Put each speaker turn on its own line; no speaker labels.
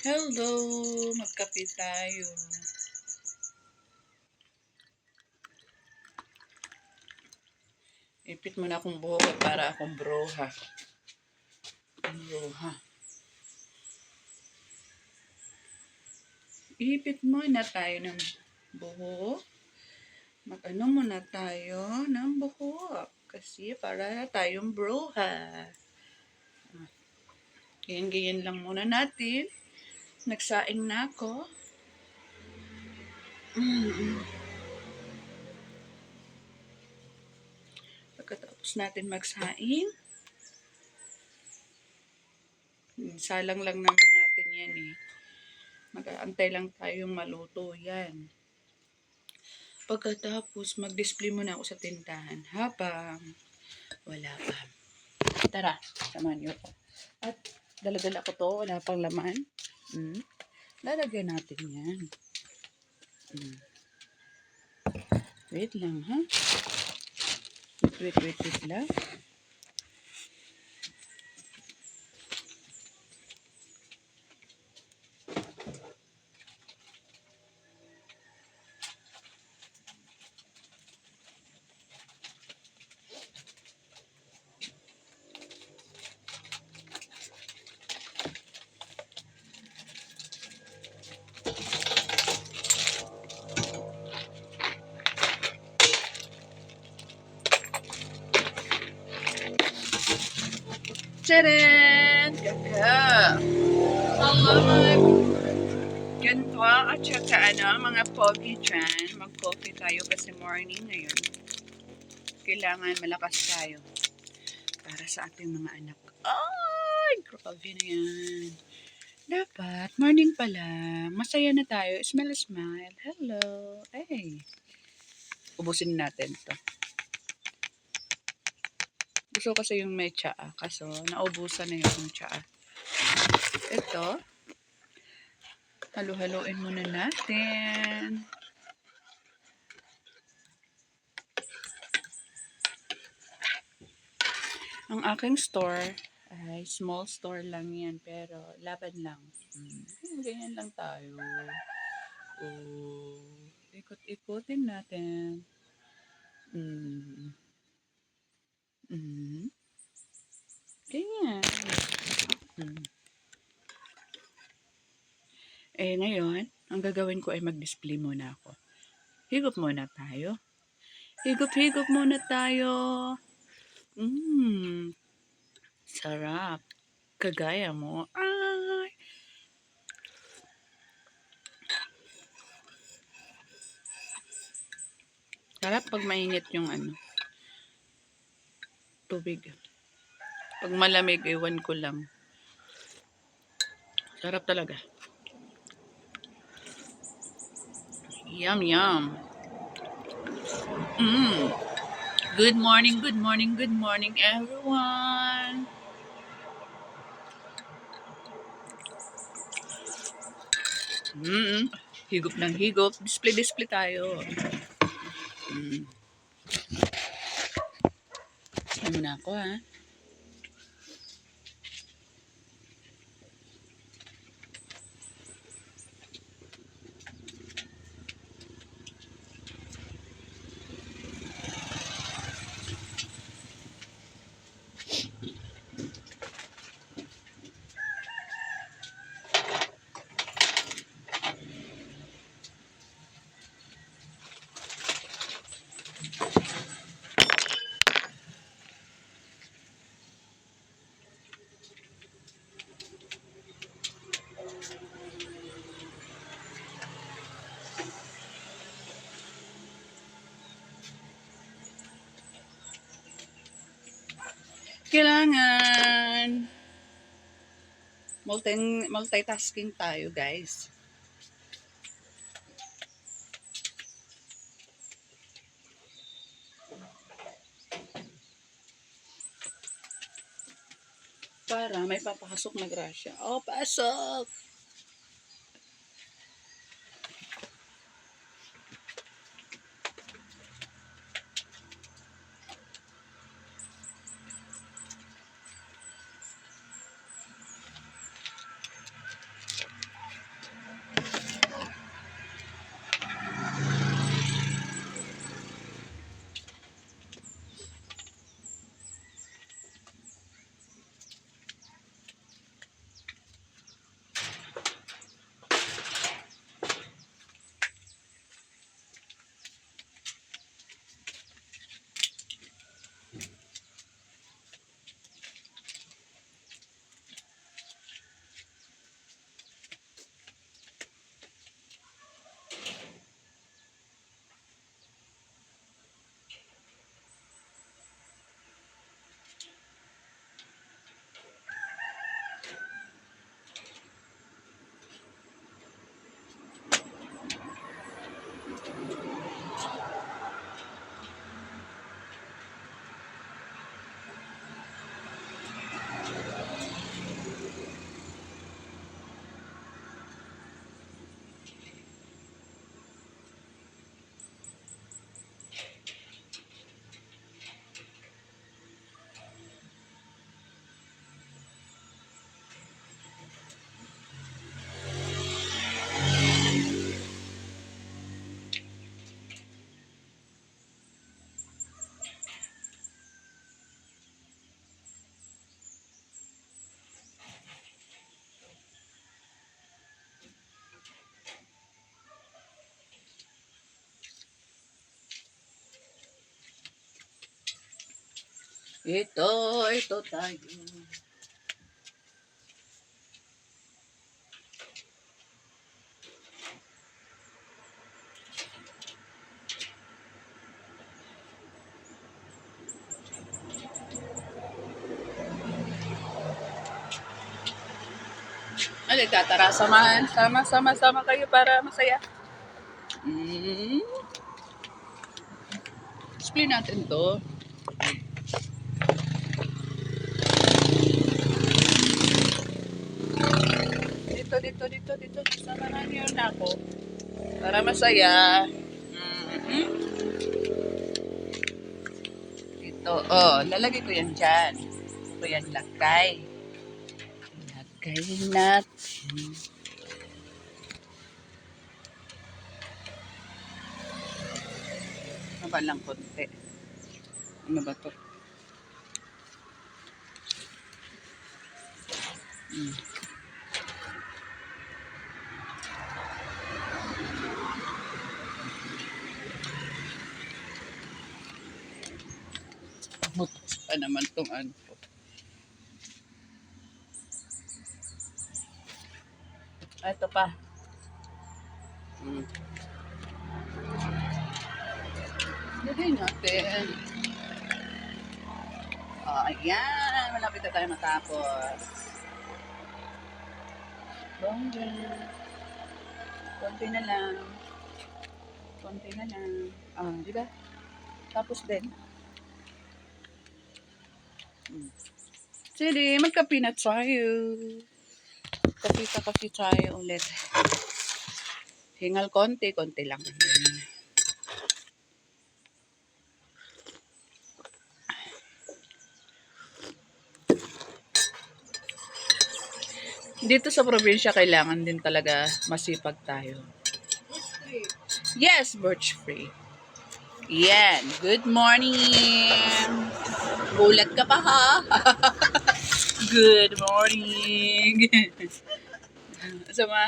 Hello! Magkape tayo. Ipit mo na akong buhok para akong broha. Broha. Ipit muna tayo ng buhok. Mag-ano muna tayo ng buhok. Kasi para tayong broha. Ganyan-ganyan lang muna natin. Nagsaing na ako. Mm. Pagkatapos natin magsaing, salang lang naman natin yan eh. Mag-aantay lang tayong maluto yan. Pagkatapos, mag-display muna ako sa tindahan habang wala pa. Tara, samahan ako. At daladala ko to, wala pang laman. Mm. Lalagyan natin yan. Mm. Wait lang, ha? Wait, wait, wait, lang. Tcharan! Ganda! Mga ganito at saka ano, mga pogi dyan. Mag-coffee tayo kasi morning ngayon. Kailangan malakas tayo para sa ating mga anak. Ay! Grabe na yan. Dapat, morning pa lang. Masaya na tayo. Smile, smile. Hello. Ay. Ubusin natin to. Gusto kasi yung may tsaa. Kaso, naubusan na yung tsaa. Ito. Halo-haloin muna natin. Ang aking store ay small store lang yan. Pero, laban lang. Hmm. Ganyan lang tayo. Ikot-ikotin natin. Hmm. Mm. Ganyan. Mm. Eh, ngayon, ang gagawin ko ay mag-display muna ako. Higop muna tayo. Higop-higop muna tayo. Mmm. Sarap. Kagaya mo. Ay. Sarap pag mainit yung ano tubig. Pag malamig, ewan ko lang. Sarap talaga. Yum, yum. Mm. Good morning, good morning, good morning, everyone. Mm. Higop ng higop. Display, display tayo. Mm. Ano na ako ha? Kailangan multi multitasking tayo, guys. Para may papasok na grasya. Oh, pasok! Ito, ito tayo. Ano, tatara, samahan. Sama, sama, sama kayo para masaya. Mm. Display natin to. Dito, dito, dito, dito. Samahan niyo na ako. Para masaya. Mhm. Ito, oh, lalagay ko yan dyan. Ito yan lagay. Lagay natin. Ano ba lang konti? Ano ba to? Hmm. Pa naman tong ano. Ah, Ito pa. Hmm. Lagay natin. Oh, ayan. Malapit na tayo matapos. Bongga. Konti na lang. Konti na lang. Ah, di ba? Tapos din. Sige, magkape na tayo. Kape-kape tayo ulit. Hingal konti, konti lang. Dito sa probinsya, kailangan din talaga masipag tayo. Yes, birch free. Yan. Good morning. Gulat ka pa ha? Good morning. Sama?